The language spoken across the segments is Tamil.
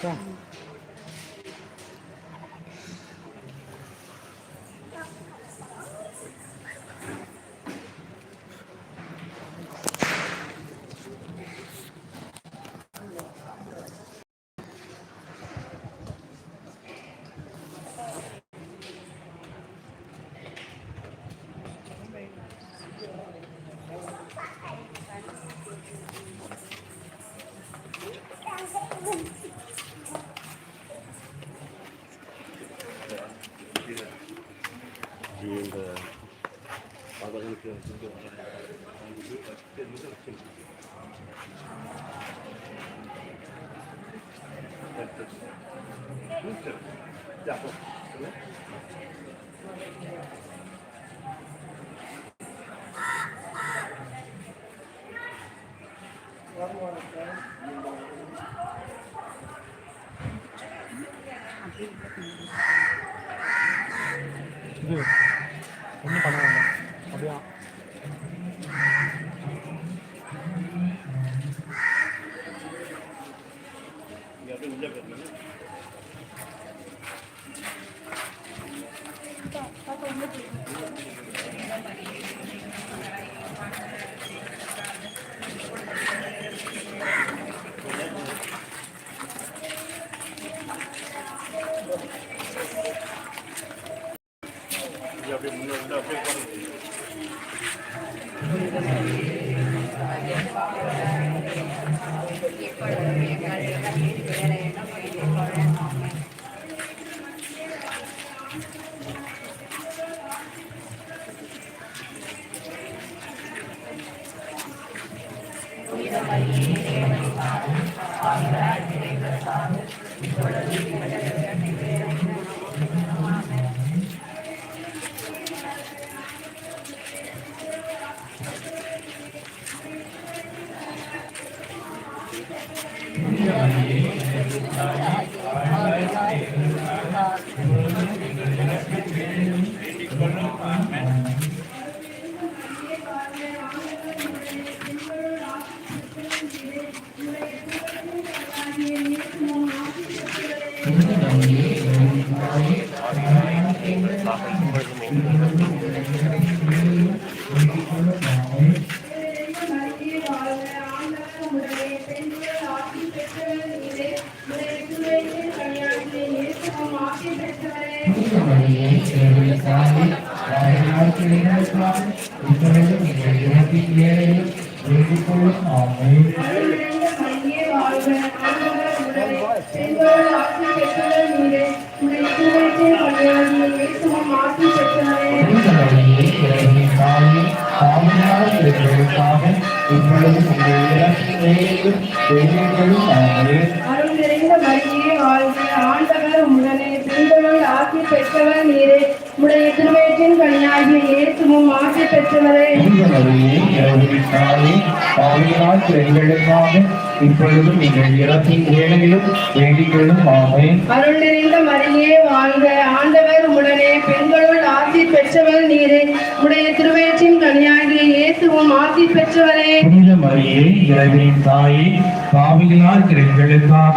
இந்த இது ஒன்றும் அருள் நிறைந்த மரியே வாழ்க. ஆண்டவர் உடனே பெண்களுள் ஆசி பெற்றவர் நீரே. உடைய திருவயிற்றின் கனியாகிய இயேசுவும் ஆசி பெற்றவரே. எங்களுக்காக இப்பொழுதும் நீங்கள் இறப்பின் வேலையிலும் வேண்டிகளும் ஆமை அருள் நிறைந்த மரியே வாழ்க. ஆண்டவர் உடனே பெண்களுள் ஆசி பெற்றவர் நீரே. உடைய திருவயிற்றின் கனியாகிய இயேசுவும் ஆசி பெற்றவரே. புனித மரியே இறைவனின் தாயே பாவிகளால் எங்களுக்காக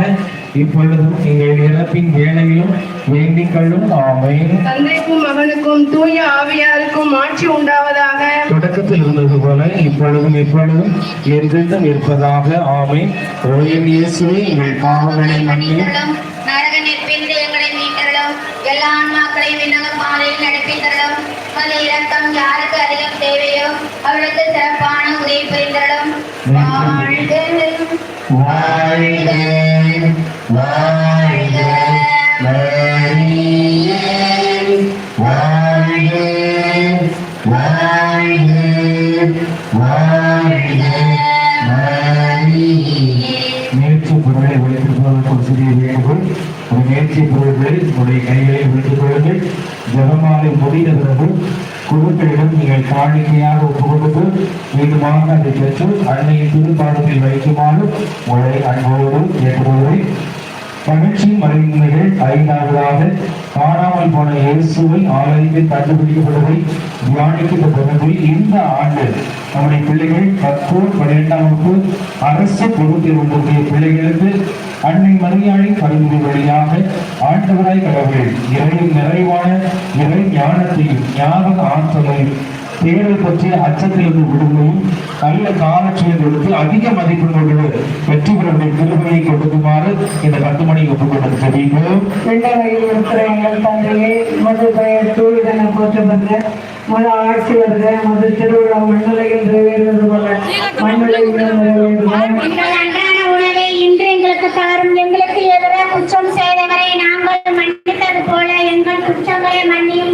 இப்பொழுதும் நீங்கள் இறப்பின் வேலையிலும் வேண்டிகளும் ஆமை தந்தைக்கும் மகனுக்கும் தூய ஆவியாருக்கும் ஆட்சி உண்டாவதாக. தொடக்கத்தில் இருந்தது போல இப்பொழுதும் எப்பொழுதும் என்றென்றும் இருப்பதாக. ஆமை ஓயன் இயேசுவே எங்கள் பாவங்களை மன்னியும். நரக நெற்பிந்து எங்களை எல்லா ஆன்மாக்களையும் விண்ணக பாதையில் இரக்கம் யாருக்கு அதிகம் தேவையோ அவர்களுக்கு சிறப்பான உதவி புரிந்தருளும். வாழ்க வாழ்க மரியே வாழ்க வாழ்க வாழ்க மரியே நேர்ச்சி பொருளை வைத்துக் கொள்வதற்கு சிறிய வேண்டுகோள் ஒரு நேர்ச்சி பொருள்களை உங்களுடைய கைகளை கொள்ளுங்கள் ஜபமாலை முடிந்த பிறகு குழுக்களிடம் நீங்கள் காணிக்கையாக சுகமாக அதை பெற்று அன்னையின் திருப்பாடத்தில் வைக்குமாறு உங்களை அன்போடு கேட்டுக்கொள்கிறேன். மகிழ்ச்சி மறைந்தர்கள் ஐந்தாவதாக காணாமல் போன இயேசுவை ஆலயத்தை கண்டுபிடிக்கப்படுவதை தியானிக்கிற பிறகு இந்த ஆண்டு நம்முடைய பிள்ளைகள் பத்து பன்னிரெண்டாம் வகுப்பு அரசு பொறுப்பில் பிள்ளைகளுக்கு அன்னை மரியாதை பரிந்துரை வழியாக ஆண்டவராய் கடவுள் இறை நிறைவான இறை ஞானத்தையும் ஞாபக ஆற்றலையும் தேர்தல் பற்றிய அச்சத்திலிருந்து விடுதலையும் நல்ல காலட்சியம் கொடுத்து அதிக மதிப்பெண்களோடு வெற்றி பெறக்கூடிய திருமையை கொடுக்குமாறு இந்த கட்டுமணி ஒப்புக்கொண்டு தெரிவிக்கிறோம் விண்ணவையில் இருக்கிற எங்கள் தந்தையே மது பெயர் தூவிதன போற்றப்பட்ட மது ஆட்சி வருக மது திருவிழா மண்ணுலகில் நிறைவேறுவது போல உணவை இன்று எங்களுக்கு தாரும். எங்களுக்கு எதிராக குற்றம் செய்தவரை நாங்கள் மன்னித்தது போல எங்கள் குற்றங்களை மன்னியும்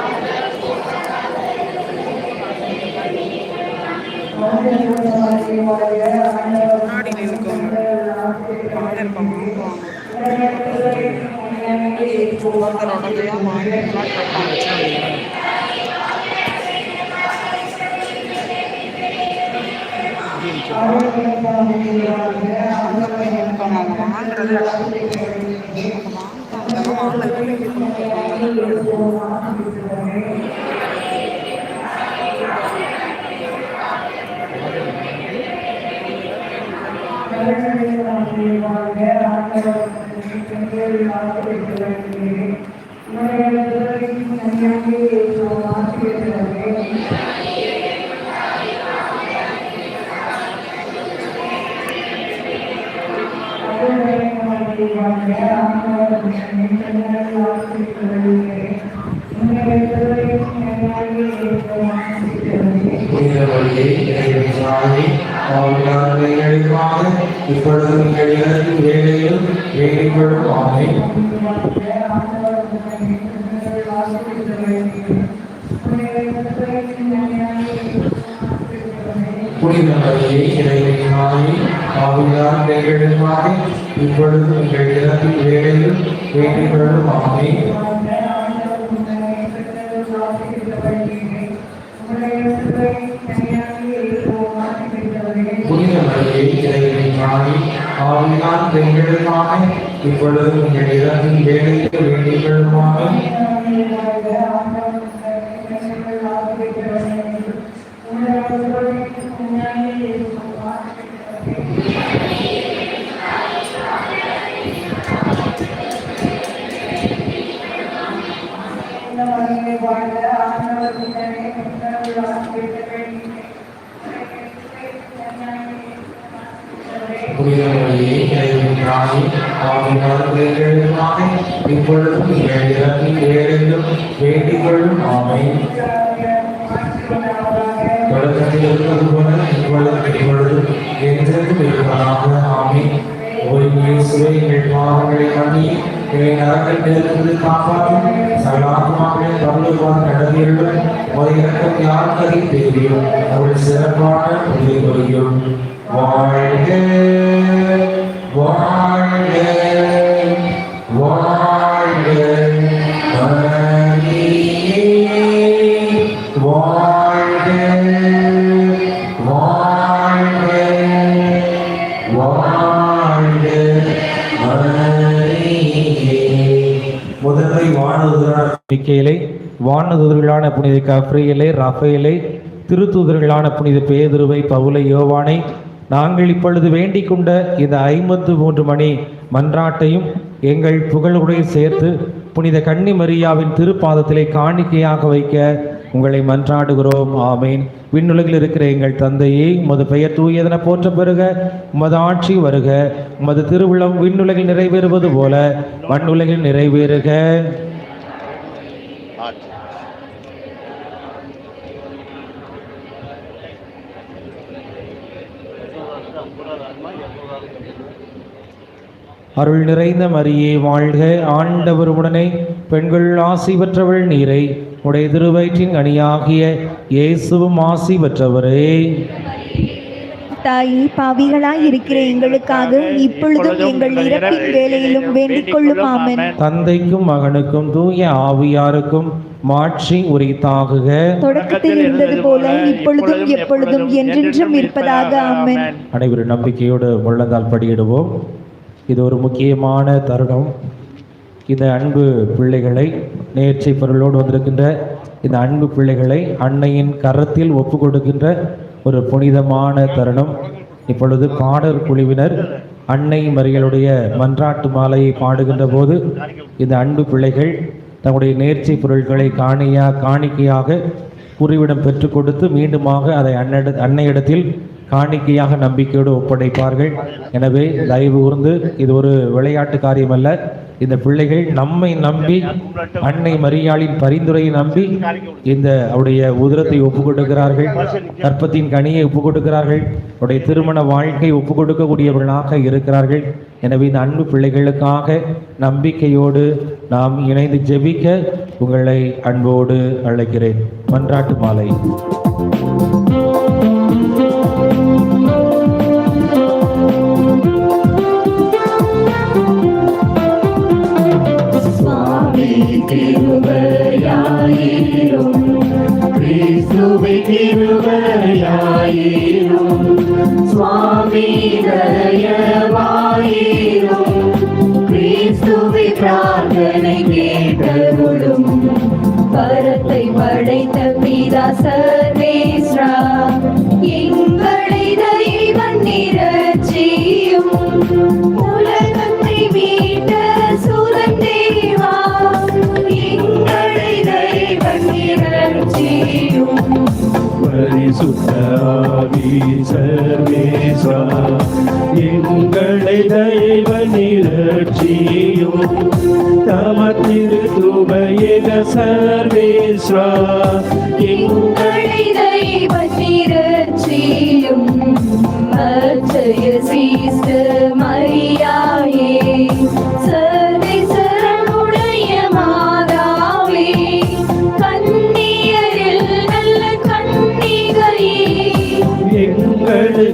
ஆமென். அவர்களின் அறிவாக அரசாங்கத்திலே பெற்று வளர்க்கின்றவர்களே உடைய விடுதலைக்கு நியாயம் Amen. அவர்களின் அறிவாக ஆண்டவர்களுடனே பெற்று ஆக்கிரமித்தவர்களே ஏன் கொஞ்சம் நியாயம் ஏற்று ஆக்கிரமித்தவர்களே அம்மா கொஞ்சம் நாளைக்கு புனித வழியை இறைவனாகி ஆவியானவைகளுக்காக இப்பொழுது உங்கள் இடத்தில் வேலையிலும் வேலைகளும் ஆமை புனித வழியை இறைவனாகி ஆவியானவைகளுக்காக இப்பொழுது உங்கள் இடத்தில் வேலையிலும் வேலைகளும் ஆமை இறைவனாகி ஆவியான் பெண்களுக்காக இப்பொழுது உங்கள் இடத்தில் வேலைக்கு வேலைகளும் ஆமை புனித வழியை இறைவனாகி ஆவியான் பெண்களுக்காக இப்பொழுது உங்கள் இடத்தில் வேலையிலும் வேலைகளும் ஆமை தொடக்கத்தில் இருப்பது போல இப்பொழுது இப்பொழுது என்றென்றும் இருப்பதாக ஆமே ஓய்வு இயேசுவை எங்கள் பாவங்களை பண்ணி எங்களை நரகத்திலிருந்து காப்பாற்றும் சகலாத்மாக்களை பரலுவான் நடந்தீர்கள் ஒரு இறக்கம் யாருக்கு அவள் சிறப்பான புதிய கொள்கையும் வாழ்க வாழ்க வாழ்க. வாழ்க வாழ்க வாழ்க. முதன்மை வானதுரான நம்பிக்கையிலே வானதூதர்களான புனித கஃப்ரியலை ரஃபேலை திருத்தூதர்களான புனித பேதுருவை பவுலை யோவானை நாங்கள் இப்பொழுது வேண்டிக் கொண்ட இந்த ஐம்பத்து மூன்று மணி மன்றாட்டையும் எங்கள் புகழுடன் சேர்த்து புனித கன்னி மரியாவின் திருப்பாதத்திலே காணிக்கையாக வைக்க உங்களை மன்றாடுகிறோம். ஆமேன். விண்ணுலகில் இருக்கிற எங்கள் தந்தையே உமது பெயர் தூயதென போற்ற பெறுக உமது ஆட்சி வருக உமது திருவிழம் விண்ணுலகில் நிறைவேறுவது போல மண்ணுலகில் நிறைவேறுக. அருள் நிறைந்த மரியே வாழ்க ஆண்டவர் உடனே பெண்கள் ஆசி பெற்றவள் நீரை. உடைய திருவயிற்றின் கனியாகிய இயேசுவும் ஆசி பெற்றவரே. தாயே பாவிகளாய் இருக்கிற எங்களுக்காக இப்பொழுதும் எங்கள் இறப்பின் வேலையிலும் வேண்டிக் கொள்ளும் ஆமென். தந்தைக்கும் மகனுக்கும் தூய ஆவியாருக்கும் மாட்சி உரித்தாகுக. தொடக்கத்தில் இருந்தது போல இப்பொழுதும் எப்பொழுதும் என்றென்றும் இருப்பதாக ஆமென். அனைவரும் நம்பிக்கையோடு முள்ளந்தால் படியிடுவோம். இது ஒரு முக்கியமான தருணம். இந்த அன்பு பிள்ளைகளை நேர்ச்சை பொருளோடு வந்திருக்கின்ற இந்த அன்பு பிள்ளைகளை அன்னையின் கரத்தில் ஒப்பு கொடுக்கின்ற ஒரு புனிதமான தருணம். இப்பொழுது பாடற் குழுவினர் அன்னை மறியலுடைய மன்றாட்டு மாலையை பாடுகின்ற போது இந்த அன்பு பிள்ளைகள் தங்களுடைய நேர்ச்சி பொருட்களை காணியா காணிக்கையாக குறிவிடம் பெற்றுக் கொடுத்து மீண்டுமாக அதை அன்னிட அன்னையிடத்தில் காணிக்கையாக நம்பிக்கையோடு ஒப்படைப்பார்கள். எனவே தயவு கூர்ந்து இது ஒரு விளையாட்டு காரியம் அல்ல இந்த பிள்ளைகள் நம்மை நம்பி அன்னை மரியாளின் பரிந்துரையை நம்பி இந்த அவருடைய உதிரத்தை ஒப்பு கொடுக்கிறார்கள் கற்பத்தின் கனியை ஒப்பு கொடுக்கிறார்கள் அவருடைய திருமண வாழ்க்கை ஒப்பு கொடுக்கக்கூடியவர்களாக இருக்கிறார்கள். எனவே இந்த அன்பு பிள்ளைகளுக்காக நம்பிக்கையோடு நாம் இணைந்து ஜெபிக்க உங்களை அன்போடு அழைக்கிறேன். மன்றாட்டு மாலை. திருவையாயிரும் சுவாமி தயவாயிரும் கிறிஸ்துவை பிரார்த்தனை கேட்டருளும். பரத்தை படைத்த பிதா சர்வேஸ்ரா. எங்களை தெய்வன் நிரட்சியும் பரிசுத்தாவி சர்வேசா எங்களை தெய்வ நிரட்சியும். தமத்திரு துபயக சர்வேஸ்வா. எங்கள் எங்களை தெய்வன் நிரட்சியும்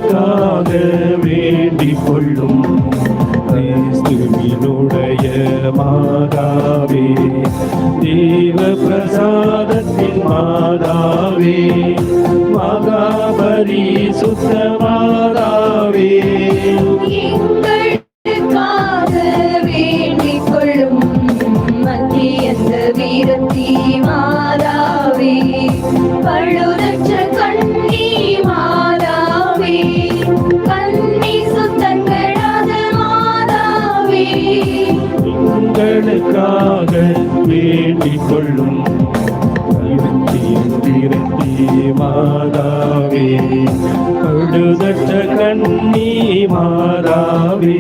எங்களுக்காக வேண்டிக் கொள்ளும் கிறிஸ்துவினுடைய மாதாவே தேவ பிரசாதத்தின் மாதாவே மகாபரி சுத்த மாதாவே. வேண்டிக் கொள்ளும் மத்திய வீரத்தி மாதாவே பழுத எங்களுக்காக வேண்டிக் கொள்ளும் திருத்தி மாதாவே கழுதற்ற கண்ணி மாதாவே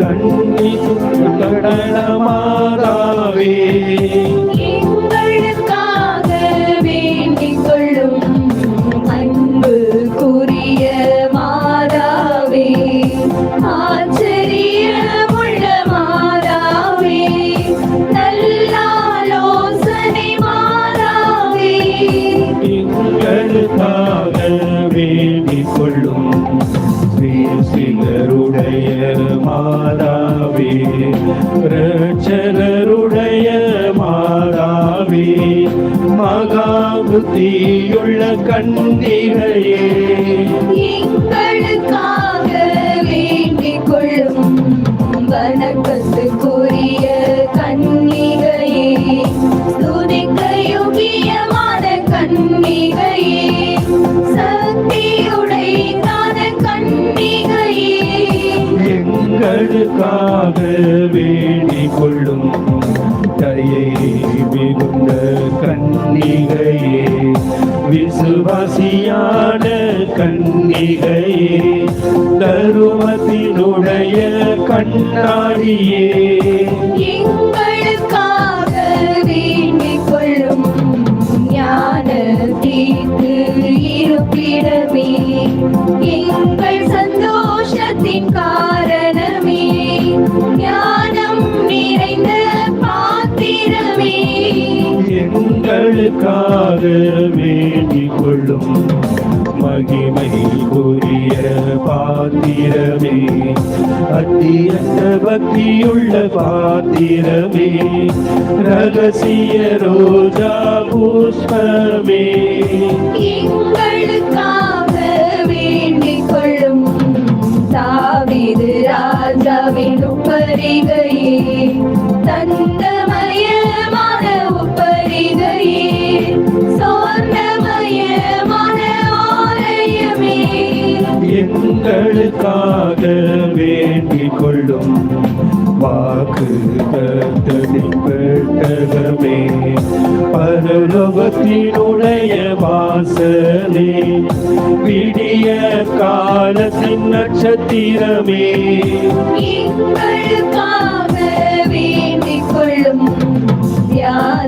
கண்ணி கடல மாதாவே மாதாவே. ரட்சகருடைய மாதாவே. மகாபுத்தியுள்ள கண்டிகையே எங்களுக்காக வேண்டிக் கொள்ளும் தயை மிகுந்த கன்னிகையே. விசுவாசியான கன்னிகையே தருமத்தினுடைய கண்ணாடியே. எங்களுக்காக வேண்டிக் கொள்ளும் ஞான தீர்த்து இருப்பிடமே. எங்கள் எங்களுக்காக வேண்டிக் கொள்ளும் மகிமை மகிமைக்குரிய பாத்திரமே. அத்தியந்த பக்தியுள்ள பாத்திரமே. ரகசிய ரோஜா புஷ்பமே. எங்களுக்காக வேண்டிக் கொள்ளும் தாவிது ராஜாவின் உப்பரிகையே தந்தமயமான உப்பரிகையே எங்களுக்காக வேண்டிக் கொள்ளும் வாக்கு கத்தனின் பரலோகத்தினுடைய வாசலே விடிய காலத்தின் நட்சத்திரமே எங்களுக்காக வேண்டிக் கொள்ளும்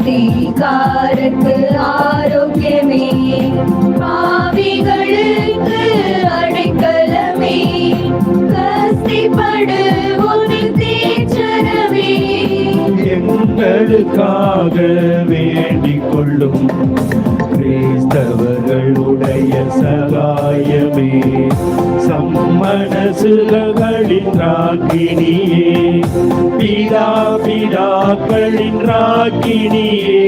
வியாதிகாரத்து ஆரோக்கியமே. பாவிகளுக்கு அடைக்கலமே. கஸ்திப்படுவோரின் எங்களுக்காக வேண்டிக் கொள்ளும் கிறிஸ்தவர்களுடைய சகாயமே. சம்மனசுகளின் ராக்கினியே பிதா பிதாக்களின் ராக்கினியே.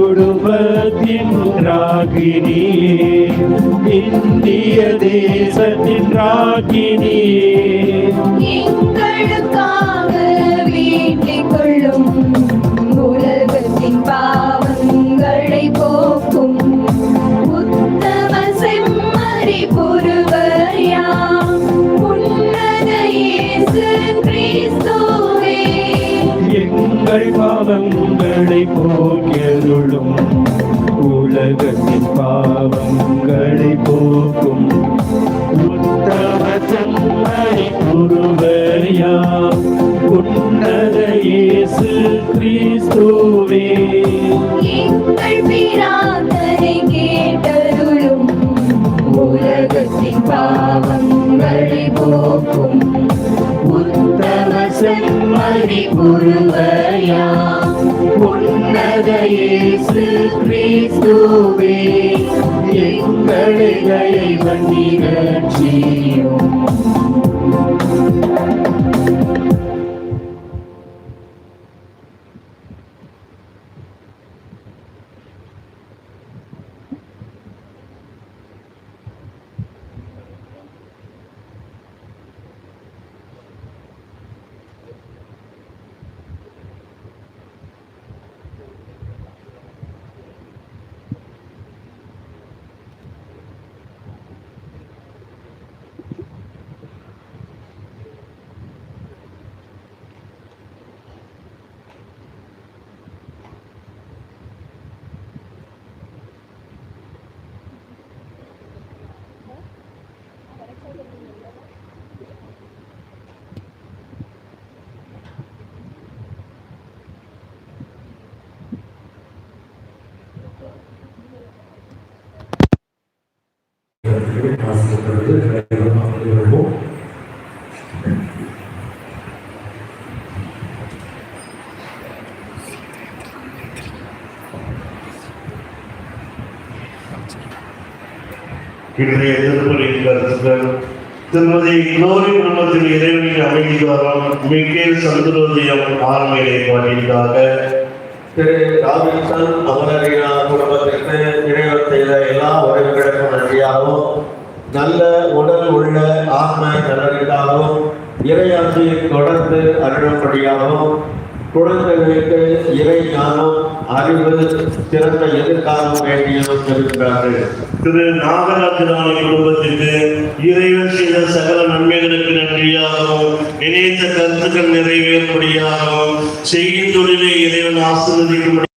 முழுவதின் ராகினியே இந்திய தேசத்தின் ராகினியே எங்களுக்காக வேண்டிக் கொள்ளும் உலகத்தின் பாவங்களை போக்கும் உத்தம செம்மறி உன்னத இயேசு உங்கள் பாவம் உங்களை போக்கியருளும். உலகத்தின் பாவங்களை போக்கும். உத்தம செம்மறி புருவரியாம் உன்னத இயேசு கிறிஸ்துவே. எங்கள் பிரார்த்தனை கேட்டருளும். உலகத்தின் பாவங்களை போக்கும். செம்மறி புருவரியாம் உன்னத கிறிஸ்துவே எங்களை வண்டிரட்சியும் இன்றைய திருப்பலியின் கருத்துக்கள். திருமதி குளோரி குடும்பத்தில் இறைவனின் அமைதி வரும் மிக்கேல் சந்திரோதயம் ஆர்மையை பாடியதாக திரு ராபின்சன் அமரரியா குடும்பத்திற்கு இறைவர் செய்த எல்லா உறவுகளுக்கும் நன்றியாகவும் நல்ல உடல் உள்ள ஆத்ம நலனுக்காகவும் இறையாட்சி தொடர்ந்து அருளும்படியாகவும் குழந்தைகளுக்கு இறை ஞானம் அறிவு சிறந்த எதிர்காலம் வேண்டியதும் இருக்கிறார்கள் திரு நாகராஜராணி குடும்பத்திற்கு இறைவன் செய்த சகல நன்மைகளுக்கு நன்றியாகவும் நினைத்த கருத்துக்கள் நிறைவேறும்படியாகவும் செய்யும் தொழிலை இறைவன் ஆசீர்வதிக்கும்படி